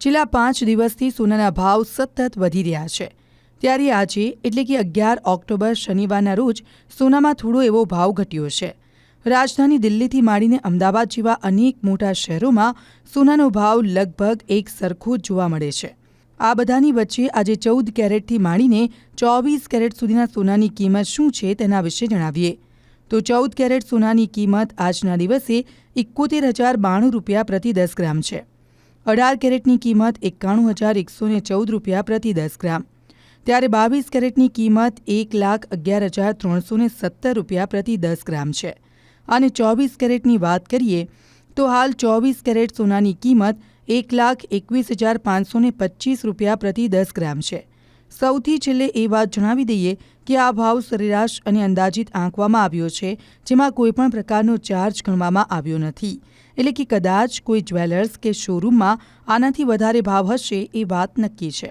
છેલ્લા પાંચ દિવસથી સોનાના ભાવ સતત વધી રહ્યા છે. ત્યારે આજે એટલે કે અગિયાર ઓક્ટોબર શનિવારના રોજ સોનામાં થોડો એવો ભાવ ઘટ્યો છે. રાજધાની દિલ્હીથી માંડીને અમદાવાદ જેવા અનેક મોટા શહેરોમાં સોનાનો ભાવ લગભગ એક સરખો જોવા મળે છે. આ બધાની વચ્ચે આજે ચૌદ કેરેટથી માંડીને ચોવીસ કેરેટ સુધીના સોનાની કિંમત શું છે તેના વિશે જણાવીએ. તો ચૌદ કેરેટ સોનાની કિંમત આજના દિવસે એકોતેર હજાર બાણું રૂપિયા પ્રતિ દસ ગ્રામ છે. અઢાર કેરેટની કિંમત એકાણું હજાર એકસો ને ચૌદ રૂપિયા પ્રતિ દસ ગ્રામ. ત્યારે બાવીસ કેરેટની કિંમત એક લાખ અગિયાર હજાર ત્રણસો ને સત્તર રૂપિયા પ્રતિ દસ ગ્રામ છે. અને ચોવીસ કેરેટની વાત કરીએ, તો હાલ ચોવીસ કેરેટ સોનાની કિંમત એક લાખ એકવીસ હજાર પાંચસો ને પચીસ રૂપિયા પ્રતિ દસ ગ્રામ છે. સૌથી છેલ્લે એ વાત જણાવી દઈએ કે આ ભાવ સરેરાશ અને અંદાજિત આંકવામાં આવ્યો છે, જેમાં કોઈપણ પ્રકારનો ચાર્જ ગણવામાં આવ્યો નથી. એટલે કે કદાચ કોઈ જ્વેલર્સ કે શોરૂમમાં આનાથી વધારે ભાવ હશે એ વાત નક્કી છે.